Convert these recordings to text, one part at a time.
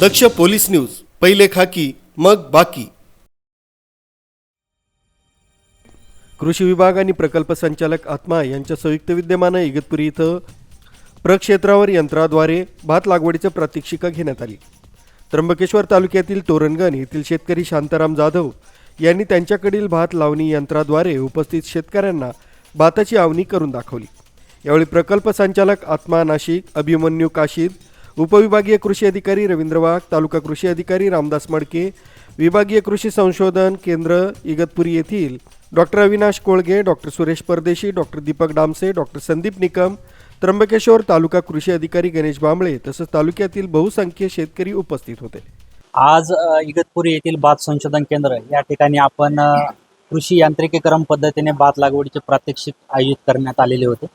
दक्ष police news पहिले खाकी मग बाकी. कृषी विभाग आणि प्रकल्प संचालक आत्मा यांच्या संयुक्त विद्यमानं इगतपुरी इथं प्रक्षेत्रावर यंत्राद्वारे भात लागवडीचं प्रात्यक्षिका घेण्यात आली. त्र्यंबकेश्वर तालुक्यातील तोरणगण येथील शेतकरी शांताराम जाधव यांनी त्यांच्याकडील भात लावणी यंत्राद्वारे उपस्थित शेतकऱ्यांना भाताची आवनी करून दाखवली. यावेळी प्रकल्प संचालक आत्मा नाशिक अभिमन्यू काशीद उपविभागीय कृषी अधिकारी रवींद्र वाघ तालुका कृषी अधिकारी रामदास मडके विभागीय कृषी संशोधन केंद्र इगतपुरी येथील doctor Avinash Kolge doctor Suresh Pardeshi doctor Deepak Damse doctor Sandeep Nikam Trimbakeshwar taluka कृषी अधिकारी गणेश बांबळे तसंच तालुक्यातील बहुसंख्य शेतकरी उपस्थित होते. आज इगतपुरी येथील भात संशोधन केंद्र या ठिकाणी आपण कृषी यांत्रिकीकरण पद्धतीने भात लागवडीचे प्रात्यक्षिक आयोजित करण्यात आलेले होते.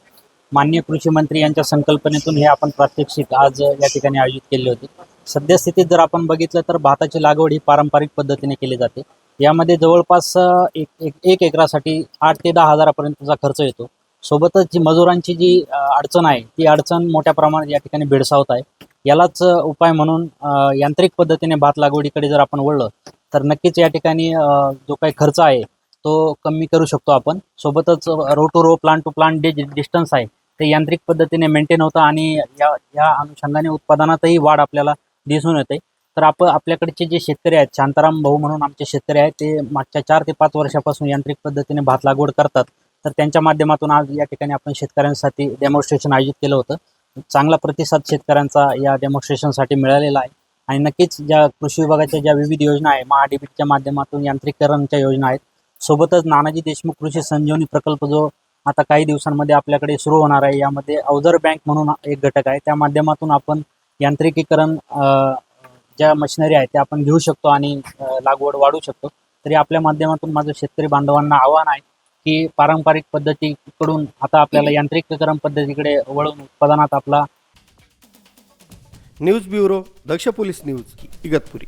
मान्य कृषी मंत्री यांच्या संकल्पनेतून हे आपण प्रात्यक्षिक आज या ठिकाणी आयोजित केले होते. सद्यस्थितीत जर आपण बघितलं तर भाताची लागवड ही पारंपरिक पद्धतीने केली जाते. यामध्ये जवळपास एक एक एक एकरासाठी आठ ते दहा हजारापर्यंतचा खर्च येतो. सोबतच जी मजुरांची जी अडचण आहे ती अडचण मोठ्या प्रमाणात या ठिकाणी भेडसावत आहे. यालाच उपाय म्हणून यांत्रिक पद्धतीने भात लागवडीकडे जर आपण वळलं तर नक्कीच या ठिकाणी जो काही खर्च आहे तो कमी करू शकतो आपण. सोबतच row to row plant to plant जे डिस्टन्स आहे ते यांत्रिक पद्धतीने मेंटेन होतं आणि या या अनुषंगाने उत्पादनातही वाढ आपल्याला दिसून येते. तर आपण आपल्याकडचे जे शेतकरी आहेत शांताराम भाऊ म्हणून आमचे शेतकरी आहेत ते मागच्या चार ते पाच वर्षापासून यांत्रिक पद्धतीने भात लागवड करतात. तर त्यांच्या माध्यमातून आज या ठिकाणी आपण शेतकऱ्यांसाठी डेमॉन्स्ट्रेशन आयोजित केलं होतं. चांगला प्रतिसाद शेतकऱ्यांचा या डेमॉन्स्ट्रेशनसाठी मिळालेला आहे. आणि नक्कीच ज्या कृषी विभागाच्या ज्या विविध योजना आहे महाडीबीटच्या माध्यमातून यांत्रिकरणच्या योजना आहेत सोबतच नानाजी देशमुख कृषी संजीवनी प्रकल्प जो आता काही दिवसांमध्ये आपल्याकडे सुरू होणार आहे. यामध्ये अवजर बँक म्हणून एक घटक आहे. त्या माध्यमातून आपण यांत्रिकीकरण ज्या मशिनरी आहेत त्या आपण घेऊ शकतो आणि लागवड वाढवू शकतो. तरी आपल्या माध्यमातून माझं शेतकरी बांधवांना आव्हान आहे की पारंपरिक पद्धतीकडून आता आपल्याला यांत्रिकीकरण पद्धतीकडे वळून उत्पादनात आपला news bureau Daksh police news Igatpuri.